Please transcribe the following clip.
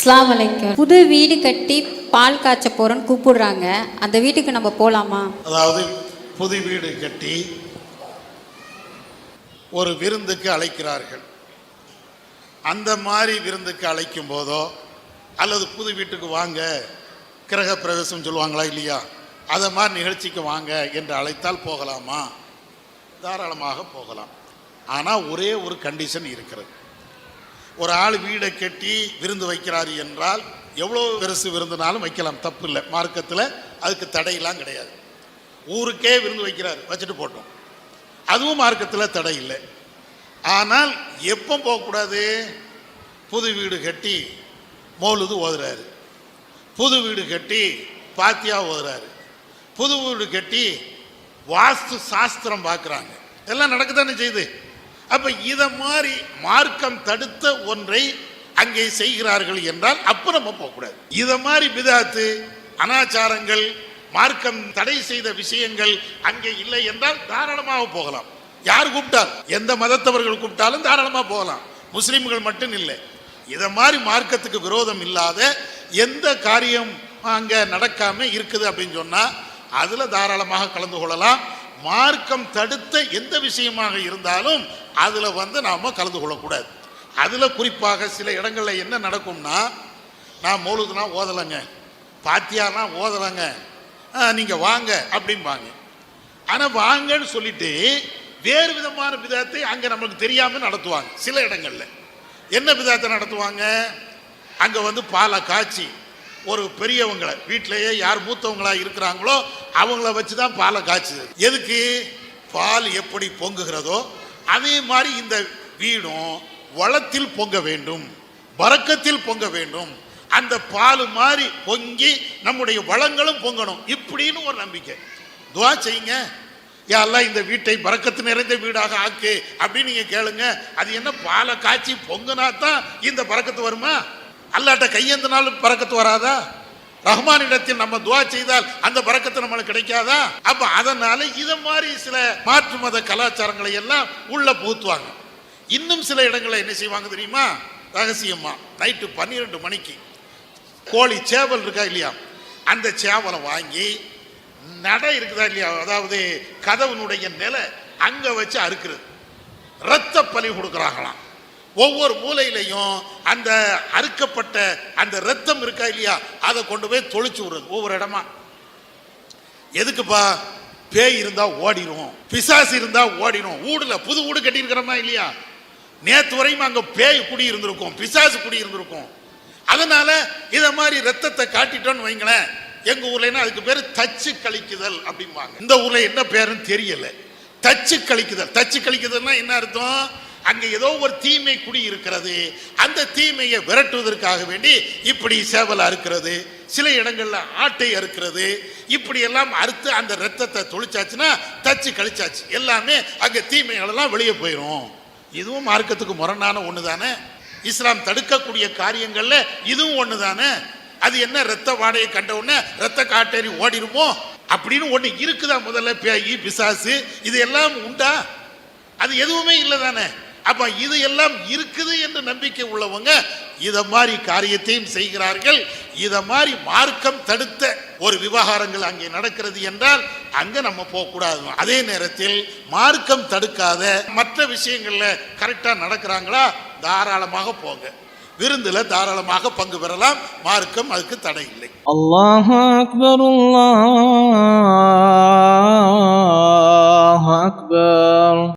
அஸ்ஸலாமு புது வீடு கட்டி பால் காய்ச்ச போகிறோன்னு கூப்பிடுறாங்க. அந்த வீட்டுக்கு நம்ம போகலாமா அதாவது புது வீடு கட்டி ஒரு விருந்துக்கு அழைக்கிறார்கள். அந்த மாதிரி விருந்துக்கு அழைக்கும் போதோ அல்லது புது வீட்டுக்கு வாங்க கிரக பிரவேசம் சொல்லுவாங்களா இல்லையா? அதை மாதிரி நிகழ்ச்சிக்கு வாங்க என்று அழைத்தால் போகலாமா? தாராளமாக போகலாம். ஆனால் ஒரே ஒரு கண்டிஷன் இருக்கிறது. ஒரு ஆள் வீடை கட்டி விருந்து வைக்கிறாரு என்றால் எவ்வளோ பெருசு விருந்துனாலும் வைக்கலாம் தப்பு இல்லை மார்க்கத்தில் அதுக்கு தடையெல்லாம் கிடையாது. ஊருக்கே விருந்து வைக்கிறாரு வச்சுட்டு போட்டோம். அதுவும் மார்க்கத்தில் தடை இல்லை. ஆனால் எப்போ போகக்கூடாது? புது வீடு கட்டி மோலுது ஓதுறாரு. புது வீடு கட்டி பாத்தியா ஓதுறாரு. புது வீடு கட்டி வாஸ்து சாஸ்திரம் பார்க்குறாங்க. எல்லாம் நடக்கத்தானே செய்யுது? அப்போ இதை மாதிரி மார்க்கம் தடுத்த ஒன்றை அங்கே செய்கிறார்கள் என்றால் அப்போ நம்ம போகக்கூடாது இதை மாதிரி பிதாத்து அனாச்சாரங்கள் மார்க்கம் தடை செய்த விஷயங்கள் அங்கே இல்லை என்றால் தாராளமாக போகலாம். யார் கூப்பிட்டால் எந்த மதத்தவர்கள் கூப்பிட்டாலும் தாராளமாக போகலாம். முஸ்லீம்கள் மட்டும் இல்லை. இதை மாதிரி மார்க்கத்துக்கு விரோதம் இல்லாத எந்த காரியம் அங்கே நடக்காமல் இருக்குது அப்படின்னு சொன்னால் அதில் தாராளமாக கலந்து கொள்ளலாம். மார்க்கம் தடுத்த எந்த விஷயமாக இருந்தாலும் அதில் வந்து நாம் கலந்து கொள்ளக்கூடாது. அதில் குறிப்பாக சில இடங்களில் என்ன நடக்கும்னா நான் மௌலுதுனா ஓதலைங்க. பாத்தியானா ஓதலைங்க. நீங்கள் வாங்க அப்படிம்பாங்க. ஆனால் வாங்கன்னு சொல்லிட்டு வேறு விதமான விதத்தை அங்கே நமக்கு தெரியாமல் நடத்துவாங்க சில இடங்களில். என்ன விதத்தை நடத்துவாங்க? அங்கே வந்து பாலை காய்ச்சி ஒரு பெரியவங்களை வீட்டிலேயே யார் மூத்தவங்களா இருக்கிறாங்களோ அவங்கள வச்சு தான் பாலை காய்ச்சுது. எதுக்கு? பால் எப்படி பொங்குகிறதோ அதே மாதிரி இந்த வீடும் வளத்தில் பொங்க வேண்டும் வரக்கத்தில் பொங்க வேண்டும். அந்த பால் மாதிரி பொங்கி நம்முடைய வளங்களும் பொங்கணும் இப்படின்னு ஒரு நம்பிக்கை. துவா செய்யுங்க. யாரெல்லாம் இந்த வீட்டை பறக்கத்து நிறைந்த வீடாக ஆக்கு அப்படின்னு நீங்கள் கேளுங்க. அது என்ன பாலை காய்ச்சி பொங்குனா தான் இந்த பறக்கத்து வருமா? அல்லாட்ட கையேந்தினாலும் பறக்கத்து வராதா? ரஹ்மானிடத்தில் நம்ம துவா செய்தால் அந்த பறக்கத்து நம்மளுக்கு கிடைக்காதா? அப்ப அதனால இத மாதிரி சில மாற்று மத கலாச்சாரங்களை எல்லாம் உள்ள புகுத்துவாங்க. இன்னும் சில இடங்களில் என்ன செய்வாங்க தெரியுமா? ரகசியமா. நைட்டு பன்னிரெண்டு மணிக்கு கோழி சேவல் இருக்கா இல்லையா? அந்த சேவலை வாங்கி நடை இருக்குதா இல்லையா? அதாவது கதவுனுடைய நிலை அங்க வச்சு அறுக்கிறது. ரத்த பலி கொடுக்குறாங்களாம். ஒவ்வொரு மூலையிலையும் அந்த அறுக்கப்பட்ட அந்த ரத்தம் இருக்கா இல்லையா? அதை கொண்டு போய் தொளிச்சு விடுறது ஒவ்வொரு இடமா. எதுக்குப்பா? பேய் இருந்தா ஓடிடும் பிசாசு இருந்தா ஓடிடும் ஊடுல புது ஊடு கட்டியிருக்கிறோமா இல்லையா? நேத்து வரையும் அங்க பேய் குடி இருந்திருக்கும் பிசாசு குடி இருந்திருக்கும். அதனால இத மாதிரி ரத்தத்தை காட்டிட்டோன்னு வைங்களேன் எங்க ஊர்ல அதுக்கு பேரு தச்சு கழிக்குதல் அப்படிம்பாங்க. இந்த ஊர்ல என்ன பேருன்னு தெரியல. தச்சு கழிக்குதல். தச்சு கழிக்குதல்னா என்ன அர்த்தம்? அங்கே ஏதோ ஒரு தீமை குடி இருக்கிறது. அந்த தீமையை விரட்டுவதற்காக வேண்டி இப்படி சேவல் அறுக்கிறது சில இடங்களில் ஆட்டை அறுக்கிறது. இப்படி எல்லாம் அறுத்து அந்த ரத்தத்தை தொளிச்சாச்சுன்னா தச்சு கழிச்சாச்சு. எல்லாமே அங்கே தீமைகளெல்லாம் வெளியே போயிடும் இதுவும் மார்க்கத்துக்கு முரணான ஒன்று தானே இஸ்லாம் தடுக்கக்கூடிய காரியங்களில் இதுவும் ஒன்று தானே அது என்ன ரத்த வாடையை கண்ட உடனே ரத்த காட்டேறி ஓடிடுமோ? அப்படின்னு ஒன்று இருக்குதா முதல்ல பேயி பிசாசு இது எல்லாம் உண்டா? அது எதுவுமே இல்லை தானே அப்ப இது எல்லாம் இருக்குது என்று நம்பிக்கை உள்ளவங்க இதை மாதிரி காரியத்தையும் செய்கிறார்கள். இதை மாதிரி மார்க்கம் தடுத்த ஒரு விவகாரங்கள் அங்கே நடக்கிறது என்றால் அங்கே நம்ம போகக்கூடாது. அதே நேரத்தில் மார்க்கம் தடுக்காத மற்ற விஷயங்களில் கரெக்டாக நடக்கிறாங்களா? தாராளமாக போங்க. விருந்தில் தாராளமாக பங்கு பெறலாம். மார்க்கம் அதுக்கு தடை இல்லை. அல்லாஹ் அக்பர் அல்லாஹ் அக்பர்.